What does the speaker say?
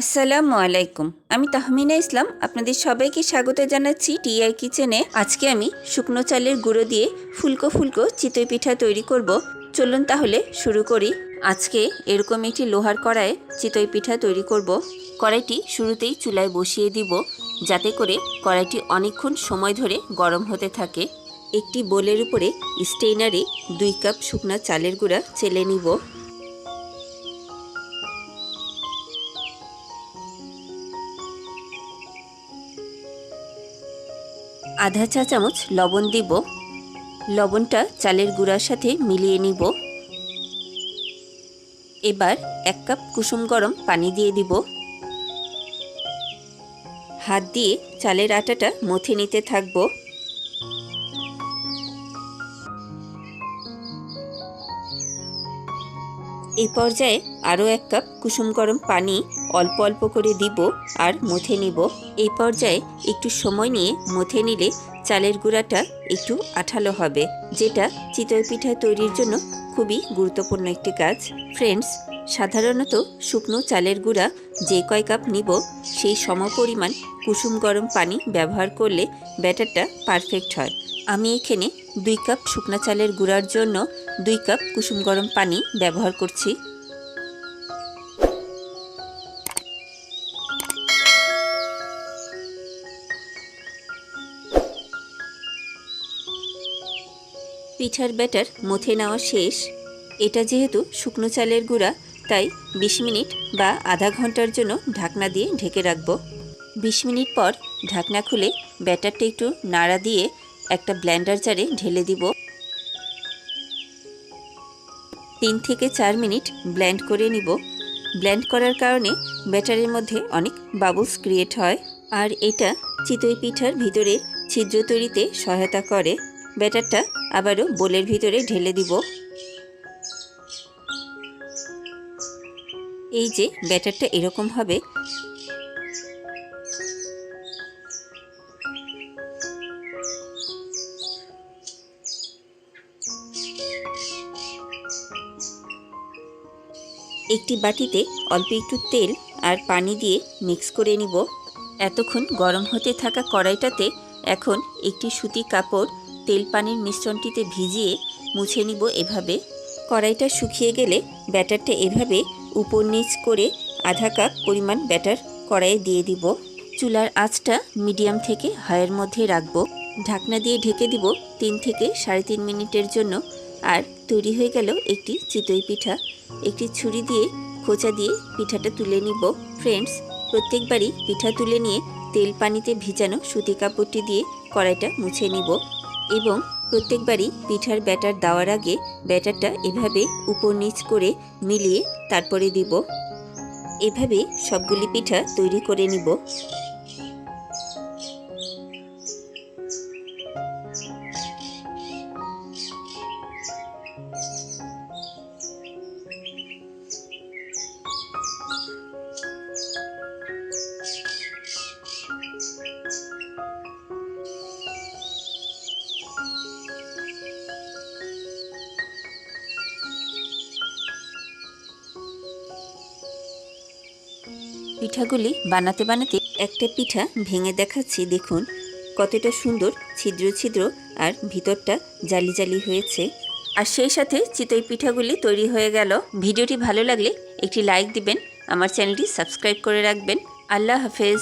আসসালামু আলাইকুম। আমি তাহমিনা ইসলাম, আপনাদের সবাইকে স্বাগত জানাচ্ছি টিআই কিচেনে। আজকে আমি শুকনো চালের গুঁড়ো দিয়ে ফুলকো ফুলকো চিতই পিঠা তৈরি করব। চলুন তাহলে শুরু করি। আজকে এরকম একটি লোহার কড়াইয়ে চিতই পিঠা তৈরি করব। কড়াইটি শুরুতেই চুলায় বসিয়ে দিব, যাতে করে কড়াইটি অনেকক্ষণ সময় ধরে গরম হতে থাকে। একটি বোলের উপরে স্টেইনারে দুই কাপ শুকনা চালের গুঁড়া চেলে নিব। আধা চা চামচ লবণ দিব। লবণটা চালের গুঁড়ার সাথে মিলিয়ে নিব। এবার এক কাপ কুসুম গরম পানি দিয়ে দিব। হাত দিয়ে চালের আটাটা মথে নিতে থাকব। এই পর্যায়ে আরও এক কাপ কুসুম গরম পানি অল্প অল্প করে দিব আর মথে নিব। এই পর্যায়ে একটু সময় নিয়ে মথে নিলে চালের গুঁড়াটা একটু আঠালো হবে, যেটা চিতই পিঠা তৈরির জন্য খুবই গুরুত্বপূর্ণ একটি কাজ। ফ্রেন্ডস সাধারণত শুকনো চালের গুঁড়া যে কয় কাপ নিব, সেই সমপরিমাণ কুসুম গরম পানি ব্যবহার করলে ব্যাটারটা পারফেক্ট হয়। আমি এখানে দুই কাপ শুকনা চালের গুঁড়ার জন্য দুই কাপ কুসুম গরম পানি ব্যবহার করছি। পিঠার ব্যাটার মথে নেওয়া শেষ। এটা যেহেতু শুকনো চালের গুঁড়া, তাই বিশ মিনিট বা আধা ঘণ্টার জন্য ঢাকনা দিয়ে ঢেকে রাখব। বিশ মিনিট পর ঢাকনা খুলে ব্যাটারটা একটু নাড়া দিয়ে একটা ব্ল্যান্ডার জারে ঢেলে দিব। তিন থেকে চার মিনিট ব্ল্যান্ড করে নিব। ব্ল্যান্ড করার কারণে ব্যাটারের মধ্যে অনেক বাবলস ক্রিয়েট হয়। আর এটা চিতই পিঠার ভিতরের ছিদ্র তৈরিতে সহায়তা করে। ব্যাটারটা আবারও বোলের ভিতরে ঢেলে দিব। এই যে ব্যাটারটা এরকম হবে। একটি বাটিতে অল্প একটু তেল আর পানি দিয়ে মিক্স করে নিব। এতক্ষণ গরম হতে থাকা কড়াইটাতে এখন একটি সুতি কাপড় তেল পানির মিশ্রণটিতে ভিজিয়ে মুছে নিব এভাবে। কড়াইটা শুকিয়ে গেলে ব্যাটারটা এভাবে উপর নিচ করে আধা কাপ পরিমাণ ব্যাটার কড়াইয়ে দিয়ে দিব। চুলার আঁচটা মিডিয়াম থেকে হায়ের মধ্যে রাখব। ঢাকনা দিয়ে ঢেকে দিব তিন থেকে সাড়ে তিন মিনিটের জন্য। আর তৈরি হয়ে গেল একটি চিতই পিঠা। একটি ছুরি দিয়ে খোঁচা দিয়ে পিঠাটা তুলে নিব। ফ্রেন্ডস, প্রত্যেকবারই পিঠা তুলে নিয়ে তেল পানিতে ভিজানো সুতি কাপড়টি দিয়ে কড়াইটা মুছে নিব। এবং প্রত্যেকবারই পিঠার ব্যাটার দেওয়ার আগে ব্যাটারটা এভাবে উপর নিচ করে মিলিয়ে তারপরে দিব। এভাবে সবগুলি পিঠা তৈরি করে নিব। পিঠাগুলি বানাতে বানাতে একটা পিঠা ভেঙে দেখাচ্ছি, দেখুন। কতটা সুন্দর, ছিদ্র ছিদ্র, আর ভিতরটা জালি জালি হয়েছে। আর সেই সাথে চিতই পিঠাগুলি তৈরি হয়ে গেল। ভিডিওটি ভালো লাগলে একটি লাইক দিবেন, আমার চ্যানেলটি সাবস্ক্রাইব করে রাখবেন। আল্লাহ হাফেজ।